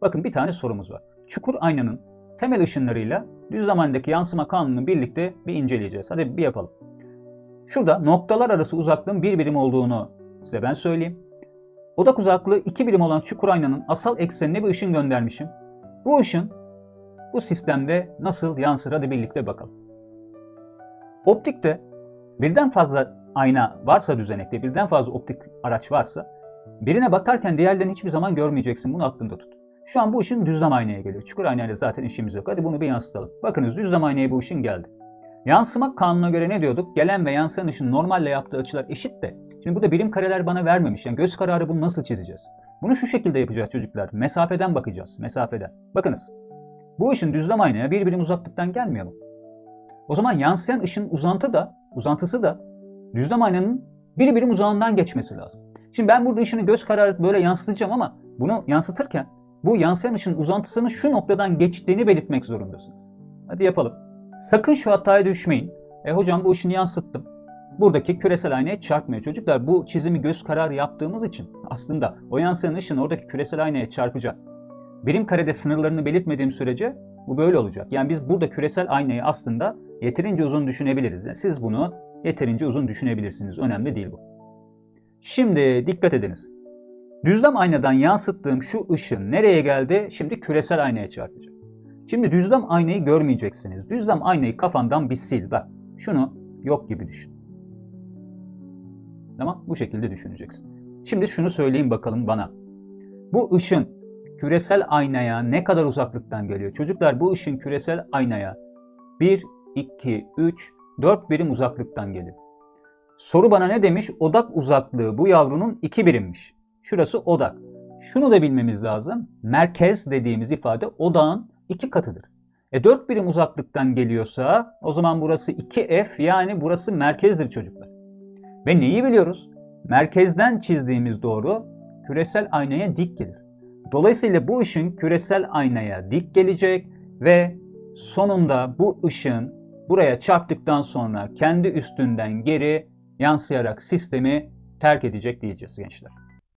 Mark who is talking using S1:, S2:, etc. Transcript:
S1: Bakın bir tane sorumuz var. Çukur aynanın temel ışınlarıyla düz zamandaki yansıma kanununu birlikte bir inceleyeceğiz. Hadi bir yapalım. Şurada noktalar arası uzaklığın bir birim olduğunu size ben söyleyeyim. Odak uzaklığı 2 birim olan çukur aynanın asal eksenine bir ışın göndermişim. Bu ışın bu sistemde nasıl yansır hadi birlikte bakalım. Optikte birden fazla ayna varsa düzenekte, birden fazla optik araç varsa birine bakarken diğerlerini hiçbir zaman görmeyeceksin. Bunu aklında tut. Şu an bu ışın düzlem aynaya geliyor. Çukur aynayla zaten işimiz yok. Hadi bunu bir yansıtalım. Bakınız düzlem aynaya bu ışın geldi. Yansıma kanununa göre ne diyorduk? Gelen ve yansıyan ışın normalle yaptığı açılar eşit de. Şimdi burada birim kareler bana vermemiş. Yani göz kararı bunu nasıl çizeceğiz? Bunu şu şekilde yapacağız çocuklar. Mesafeden bakacağız. Mesafeden. Bakınız. Bu ışın düzlem aynaya bir birim uzaklıktan gelmiyor mu? O zaman yansıyan ışın uzantı da, uzantısı da düzlem aynanın bir birim uzağından geçmesi lazım. Şimdi ben burada ışını göz kararı böyle yansıtacağım ama bunu yansıtırken bu yansıyan ışın uzantısının şu noktadan geçtiğini belirtmek zorundasınız. Hadi yapalım. Sakın şu hataya düşmeyin. E hocam bu ışını yansıttım. Buradaki küresel aynaya çarpmıyor. Çocuklar bu çizimi göz kararı yaptığımız için aslında o yansıyan ışın oradaki küresel aynaya çarpacak. Birim karede sınırlarını belirtmediğim sürece bu böyle olacak. Yani biz burada küresel aynayı aslında yeterince uzun düşünebiliriz. Yani siz bunu yeterince uzun düşünebilirsiniz. Önemli değil bu. Şimdi dikkat ediniz. Düzlem aynadan yansıttığım şu ışın nereye geldi? Şimdi küresel aynaya çarpacak. Şimdi düzlem aynayı görmeyeceksiniz. Düzlem aynayı kafandan bir sil. Bak şunu yok gibi düşün. Tamam bu şekilde düşüneceksin. Şimdi şunu söyleyeyim bakalım bana. Bu ışın küresel aynaya ne kadar uzaklıktan geliyor? Çocuklar bu ışın küresel aynaya 1, 2, 3, 4 birim uzaklıktan geliyor. Soru bana ne demiş? Odak uzaklığı bu yavrunun 2 birimmiş. Şurası odak. Şunu da bilmemiz lazım. Merkez dediğimiz ifade odağın 2 katıdır. E 4 birim uzaklıktan geliyorsa o zaman burası 2F yani burası merkezdir çocuklar. Ve neyi biliyoruz? Merkezden çizdiğimiz doğru küresel aynaya dik gelir. Dolayısıyla bu ışın küresel aynaya dik gelecek ve sonunda bu ışın buraya çarptıktan sonra kendi üstünden geri yansıyarak sistemi terk edecek diyeceğiz gençler.